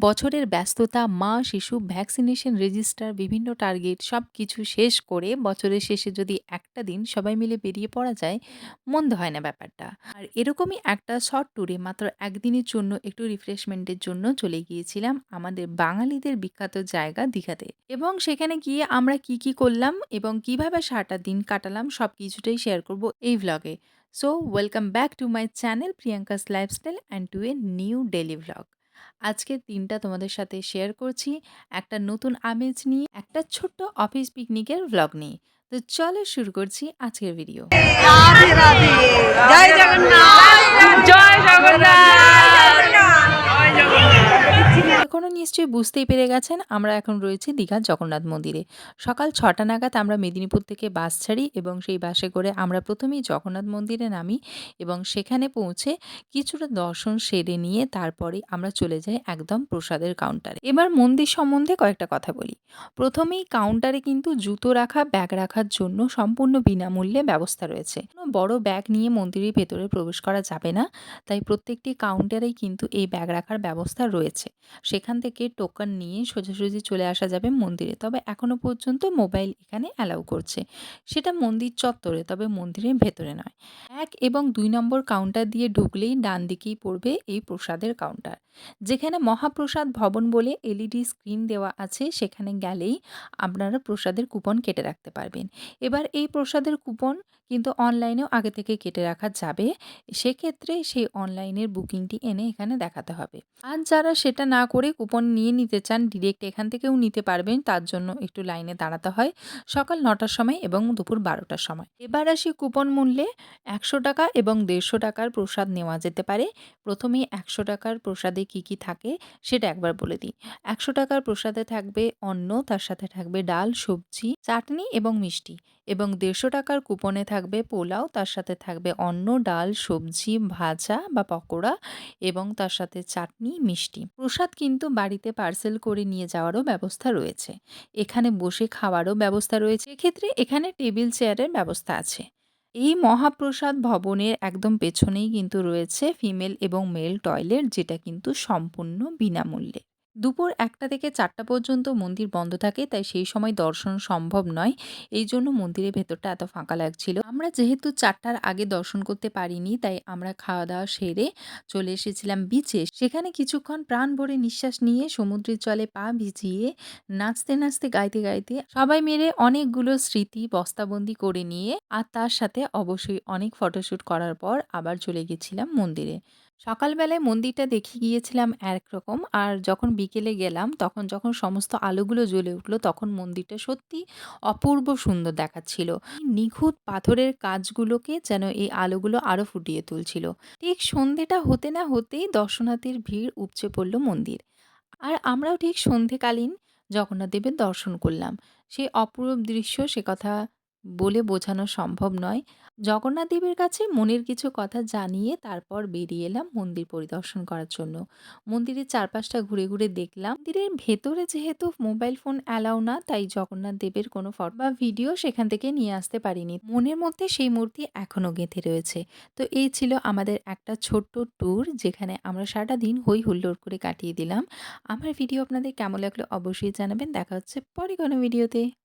বছরের ব্যস্ততা, মা, শিশু, ভ্যাকসিনেশন রেজিস্টার, বিভিন্ন টার্গেট সব কিছু শেষ করে বছরের শেষে যদি একটা দিন সবাই মিলে বেরিয়ে পড়া যায়, মন্দ হয় না ব্যাপারটা। আর এরকমই একটা শর্ট ট্যুরে মাত্র একদিনের জন্য একটু রিফ্রেশমেন্টের জন্য চলে গিয়েছিলাম আমাদের বাঙালিদের বিখ্যাত জায়গা দীঘাতে। এবং সেখানে গিয়ে আমরা কি, কি করলাম এবং কীভাবে সারাটা দিন কাটালাম সব কিছুটাই শেয়ার করব এই ভ্লগে। So welcome back to my channel Priyanka's lifestyle and to a new daily vlog. আজকের দিনটা তোমাদের সাথে শেয়ার করছি একটা নতুন আমেজ নিয়ে একটা ছোট্ট অফিস পিকনিকের ভ্লগ নিয়ে। তো চলো শুরু করছি আজকের ভিডিও। জয় জগন্নাথ জয় জগন্নাথ নিশ্চয়ই বুঝতেই পেরে গেছেন, আমরা এখন রয়েছি দীঘার জগন্নাথ মন্দিরে। সকাল ছটা নাগাদ আমরা মেদিনীপুর থেকে বাস ছাড়ি এবং সেই বাসে করে আমরা প্রথমেই জগন্নাথ মন্দিরে নামি এবং সেখানে পৌঁছে কিছুটা দর্শন সেরে নিয়ে তারপরে আমরা চলে যাই একদম প্রসাদের কাউন্টারে এবার মন্দির সম্বন্ধে কয়েকটা কথা বলি। প্রথমেই কাউন্টারে কিন্তু জুতো রাখা ব্যাগ রাখার জন্য সম্পূর্ণ বিনামূল্যে ব্যবস্থা রয়েছে। কোনো বড় ব্যাগ নিয়ে মন্দিরের ভেতরে প্রবেশ করা যাবে না, তাই প্রত্যেকটি কাউন্টারেই কিন্তু এই ব্যাগ রাখার ব্যবস্থা রয়েছে। সেখান থেকে টোকন নিয়ে সোজাসুজি চলে আসা যাবে মন্দিরে। তবে এখনও পর্যন্ত মোবাইল এখানে অ্যালাউ করছে। সেটা মন্দির চত্বরে, তবে মন্দিরের ভেতরে নয়। এক এবং দুই নম্বর কাউন্টার দিয়ে ঢুকলেই ডান দিকেই পড়বে এই প্রসাদের কাউন্টার যেখানে মহাপ্রসাদ ভবন বলে এলইডি স্ক্রিন দেওয়া আছে, সেখানে গেলেই আপনারা প্রসাদের কুপন কেটে রাখতে পারবেন। এবার এই প্রসাদের কুপন কিন্তু অনলাইনেও আগে থেকে কেটে রাখা যাবে। সেক্ষেত্রে সেই অনলাইনের বুকিংটি এনে এখানে দেখাতে হবে। আর যারা সেটা না করে কুপন নিয়ে নিতে চান, ডিরেক্ট এখান থেকেও নিতে পারবেন, তার জন্য একটু লাইনে দাঁড়াতে হয় সকাল নটার সময় এবং দুপুর বারোটার সময়। এবার আসি কুপন মূল্যে একশো টাকা এবং দেড়শো টাকার প্রসাদ নেওয়া যেতে পারে। প্রথমেই একশো টাকার প্রসাদে কি কি থাকে সেটা একবার বলে দিই। একশো টাকার প্রসাদে থাকবে অন্ন, তার সাথে থাকবে ডাল, সবজি, চাটনি এবং মিষ্টি এবং দেড়শো টাকার কুপনে থাকবে পোলাও, তার সাথে থাকবে অন্ন, ডাল, সবজি, ভাজা বা পকোড়া এবং তার সাথে চাটনি, মিষ্টি। প্রসাদ কিন্তু বাড়িতে পার্সেল করে নিয়ে যাওয়ারও ব্যবস্থা রয়েছে। এখানে বসে খাওয়ারও ব্যবস্থা রয়েছে। এক্ষেত্রে এখানে টেবিল, চেয়ারের ব্যবস্থা আছে। এই মহাপ্রসাদ ভবনের একদম পেছনেই কিন্তু রয়েছে ফিমেল এবং মেল টয়লেট, যেটা কিন্তু সম্পূর্ণ বিনামূল্যে। দুপুর একটা থেকে চারটা পর্যন্ত মন্দির বন্ধ থাকে, তাই সেই সময় দর্শন সম্ভব নয়। এই জন্য মন্দিরের ভেতরটা এত ফাঁকা লাগছিল। আমরা যেহেতু চারটার আগে দর্শন করতে পারিনি, তাই আমরা খাওয়া দাওয়া সেরে চলে এসেছিলাম বিচে সেখানে কিছুক্ষণ প্রাণ ভরে নিঃশ্বাস নিয়ে সমুদ্রের জলে পা ভিজিয়ে নাচতে নাচতে, গাইতে গাইতে সবাই মিলে অনেকগুলো স্মৃতি বস্তাবন্দি করে নিয়ে আর তার সাথে অবশ্যই অনেক ফটোশ্যুট করার পর আবার চলে গেছিলাম মন্দিরে। সকালবেলায় মন্দিরটা দেখে গিয়েছিলাম একরকম। আর যখন বিকেলে গেলাম, তখন যখন সমস্ত আলোগুলো জ্বলে উঠল, তখন মন্দিরটা সত্যি অপূর্ব সুন্দর দেখাচ্ছিল। নিখুঁত পাথরের কাজগুলোকে যেন এই আলোগুলো আরও ফুটিয়ে তুলছিল। ঠিক সন্ধেটা হতে না হতেই দর্শনার্থীর ভিড় উপচে পড়ল মন্দির। আর আমরাও ঠিক সন্ধেকালীন জগন্নাথ দেবের দর্শন করলাম। সেই অপূরূপ দৃশ্য, সে কথা বলে বোঝানো সম্ভব নয়। জগন্নাথ দেবের কাছে মনের কিছু কথা জানিয়ে তারপর বেরিয়ে এলাম মন্দির পরিদর্শন করার জন্য। মন্দিরের চারপাশটা ঘুরে ঘুরে দেখলাম। মন্দিরের ভেতরে যেহেতু মোবাইল ফোন অ্যালাউ না, তাই জগন্নাথ দেবের কোনো ফটো বা ভিডিও সেখান থেকে নিয়ে আসতে পারিনি। মনের মধ্যে সেই মূর্তি এখনও গেঁথে রয়েছে। তো এই ছিল আমাদের একটা ছোট্ট ট্যুর যেখানে আমরা সারাটা দিন হই হুল্লোড় করে কাটিয়ে দিলাম। আমার ভিডিও আপনাদের কেমন লাগল অবশ্যই জানাবেন। দেখা হচ্ছে পরে কোনো ভিডিওতে।